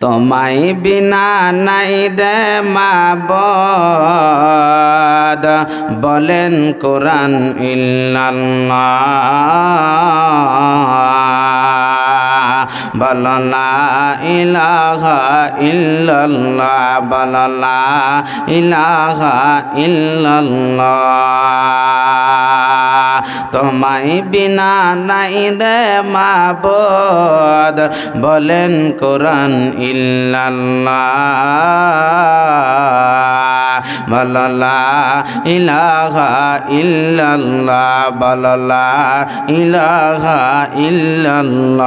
তোমায় বিনা নাই রে মাবদ। বলেন কোরআন ইল্লাল্লাহ। বললা ইলাহা ইল্লাল্লাহ। বললা ইলাহা ইল্লাল্লাহ। তোমায় বিনা নাই রে মাবদ। বলেন, কোরআন ইল্লাল্লাহ। বললা, ইলাহা ইল্লাল্লাহ। বললা, ইলাহা ইল্লাল্লাহ।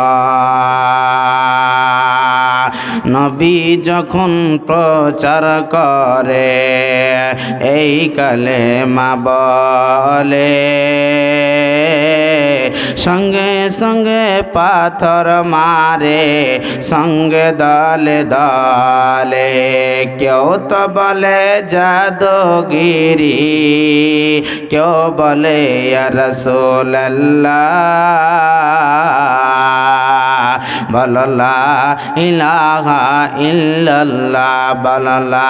নবী যখন প্রচার করে, এই কালে মা বলে সঙ্গে সঙ্গে পাথর মারে, সঙ্গে দলে দলে। কেউ তো বলে জাদুগিরি, কেউ বলে রসোল্লাহ বললা ইলাহা ইল্লাল্লাহ বললা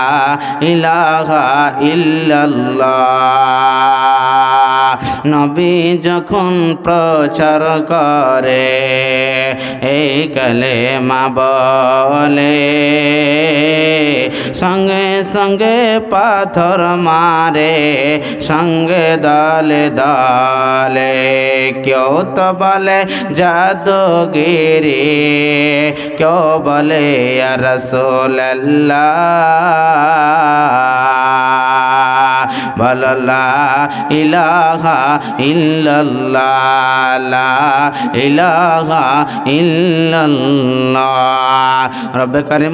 ইলাহা ইল্লাল্লাহ। নবী যখন প্রচার করে এই কালে মা বলে, সঙ্গে সঙ্গে পাথর মারে, সঙ্গে দলে দলে, কেউ তো বলে জাদুগিরি, কেউ বলে রসোল্লাহ বললা ইলাহা ইল্লাল্লাহ ইলাহা ইল্লাল্লাহ। রব্বে কারিম